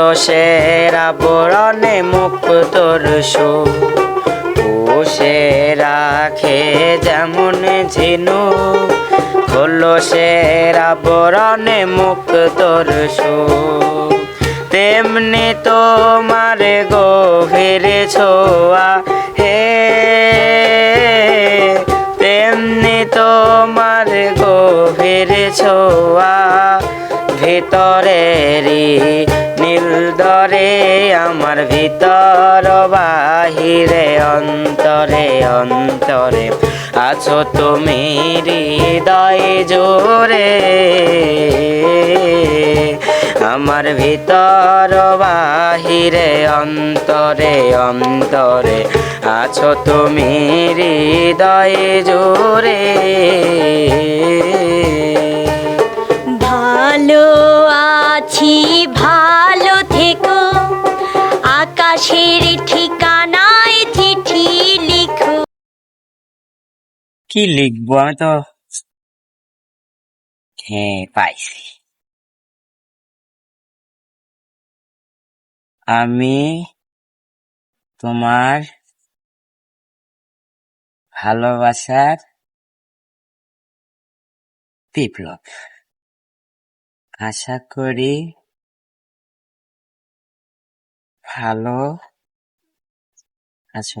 খোলসের আবরণে মুক্তর সু পুষে রাখে যেমন ঝিনু। খোলসের আবরণে মুক্তর সু তেমনি তোমার গভীর ছোয়া, হে। তেমনি তোমার গভীর ছোয়া, ভিতরেরই নীল দরে, আমার ভিতর বাহিরে, অন্তরে অন্তরে আছো তুমি হৃদয় জোরে আমার ভিতর বাহিরে, অন্তরে অন্তরে আছো তুমি হৃদয় জোরে ভালো আছি, ভালো কি লিখব? আমি তো হ্যাঁ পাইছি। আমি তোমার ভালোবাসার বিপ্লব। আশা করি ভালো আছো।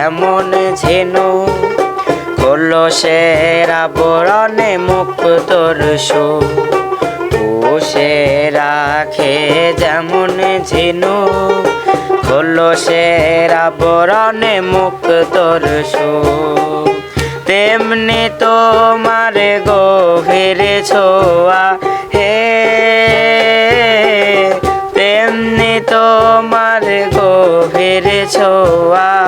যেমন ঝিনু খোলসের আবরণে মুক্তর সু পুষে রাখে যেমন ঝিনু খোলসের আবরণে মুক্তর সু তেমনি তোমার গভীর ছোয়া, হে তেমনি তোমার গভীর ছোয়া।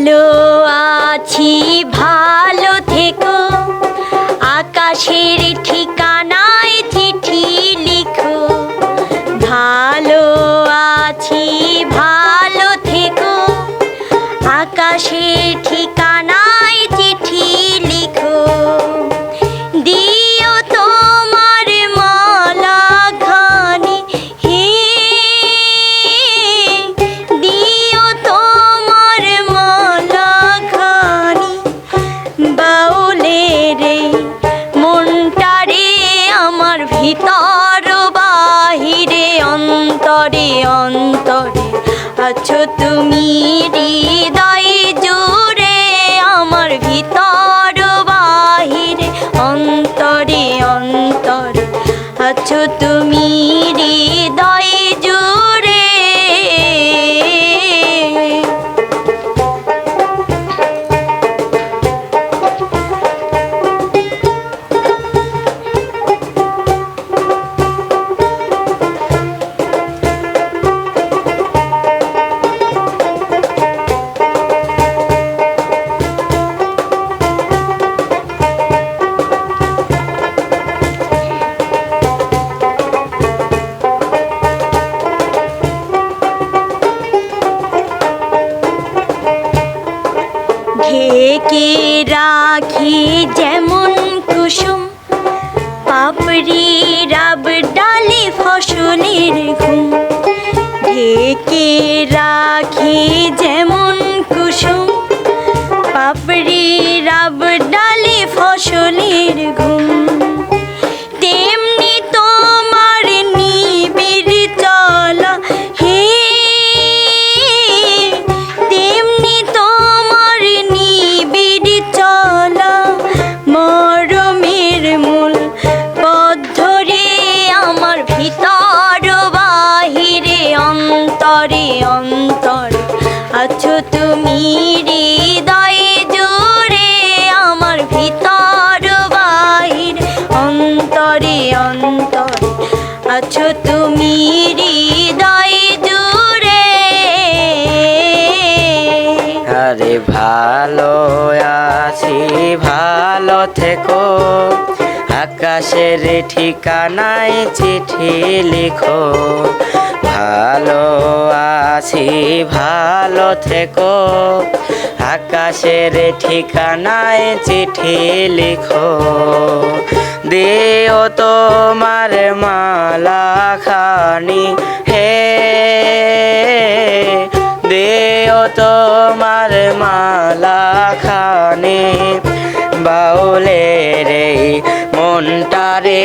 ভালো আছি রাখি যেমন কুসুম, পাপড়ি রাব ডালে ফসলের ঘুম। ঢেকে রাখি যেমন কুসুম, পাপড়ি রাব ডালে আছো তুমি হৃদয়ে জুড়ে। আরে ভালো আছি, ভালো থেকো। আকাশের ঠিকানায় চিঠি লিখো। ভালো আছি, ভালো থেকো। আকাশের ঠিকানায় চিঠি লিখো। দিও তোমার মালা খানি হে, দেও তোমার মালা খানি বাউলে রে মনটারে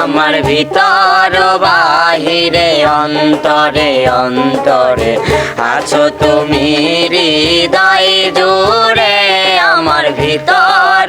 আমার ভিতর বাহিরে, অন্তরে অন্তরে। আছো তুমি হৃদয় জুড়ে আমার ভিতর